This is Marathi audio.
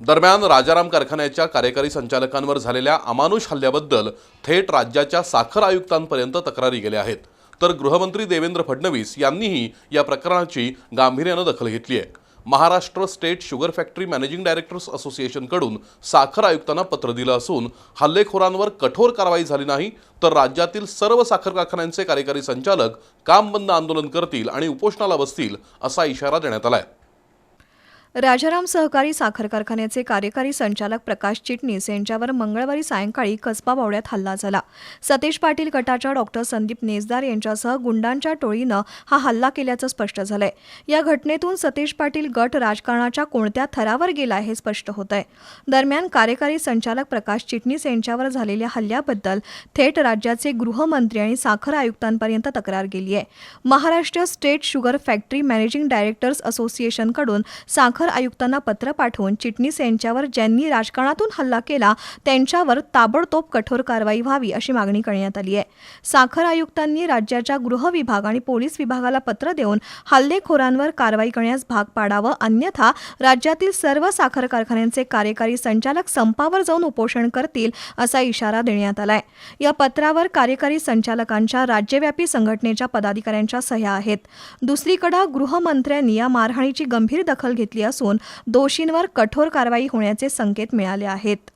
दरम्यान राजाराम कारखान्याच्या कार्यकारी संचालकांवर झालेल्या अमानुष हल्ल्याबद्दल थेट राज्याच्या साखर आयुक्तांपर्यंत तक्रारी गेल्या आहेत. तर गृहमंत्री देवेंद्र फडणवीस यांनीही या प्रकरणाची गांभीर्यानं दखल घेतली आहे. Maharashtra state sugar factory managing directors असोसिएशनकडून साखर आयुक्तांना पत्र दिलं असून हल्लेखोरांवर कठोर कारवाई झाली नाही तर राज्यातील सर्व साखर कारखान्यांचे कार्यकारी संचालक काम बंद आंदोलन करतील आणि उपोषणाला बसतील असा इशारा देण्यात आला आहे राजाराम सहकारी साखर कारखान्याचे कार्यकारी संचालक प्रकाश चिटणीस यांच्यावर मंगळवारी सायंकाळी कसबा बावड्यात हल्ला झाला. सतेज पाटील गटाच्या डॉक्टर संदीप नेसदार यांच्यासह गुंडांच्या टोळीनं हा हल्ला केल्याचं स्पष्ट झालंय. या घटनेतून सतेज पाटील गट राजकारणाच्या कोणत्या थरावर गेला हे स्पष्ट होत आहे दरम्यान कार्यकारी संचालक प्रकाश चिटणीस यांच्यावर झालेल्या हल्ल्याबद्दल थेट राज्याचे गृहमंत्री आणि साखर आयुक्तांपर्यंत तक्रार गेली आहे Maharashtra state sugar factory managing directors असोसिएशनकडून साखर साखर आयुक्तांना पत्र पाठवून चिटणीस यांच्यावर ज्यांनी राजकारणातून हल्ला केला त्यांच्यावर ताबडतोब कठोर कारवाई व्हावी अशी मागणी करण्यात आली आहे. साखर आयुक्तांनी राज्याच्या गृह विभाग आणि पोलीस विभागाला पत्र देऊन हल्लेखोरांवर कारवाई करण्यास भाग पाडावं अन्यथा राज्यातील सर्व साखर कारखान्यांचे कार्यकारी संचालक संपावर जाऊन उपोषण करतील असा इशारा देण्यात आलाय. या पत्रावर कार्यकारी संचालकांच्या राज्यव्यापी संघटनेच्या पदाधिकाऱ्यांच्या सह्या आहेत. दुसरीकडे गृहमंत्र्यांनी या मारहाणीची गंभीर दखल घेतली असून दोषींवर कठोर कारवाई होण्याचे संकेत मिळाले आहेत.